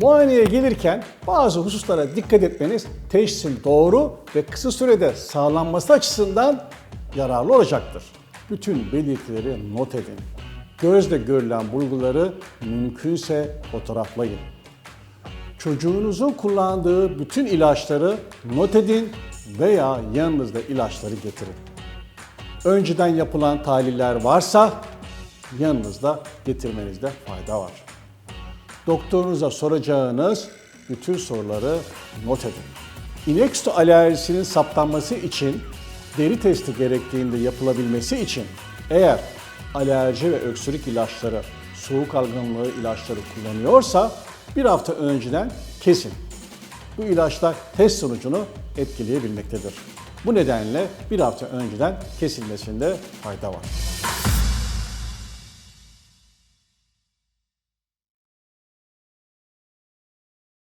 Muayeneye gelirken bazı hususlara dikkat etmeniz teşhisin doğru ve kısa sürede sağlanması açısından yararlı olacaktır. Bütün belirtileri not edin. Gözle görülen bulguları mümkünse fotoğraflayın. Çocuğunuzun kullandığı bütün ilaçları not edin veya yanınızda ilaçları getirin. Önceden yapılan tahliller varsa yanınızda getirmenizde fayda var. Doktorunuza soracağınız bütün soruları not edin. İnek sütü alerjisinin saptanması için deri testi gerektiğinde yapılabilmesi için eğer alerji ve öksürük ilaçları, soğuk algınlığı ilaçları kullanıyorsa bir hafta önceden kesin. Bu ilaçlar test sonucunu etkileyebilmektedir. Bu nedenle bir hafta önceden kesilmesinde fayda var.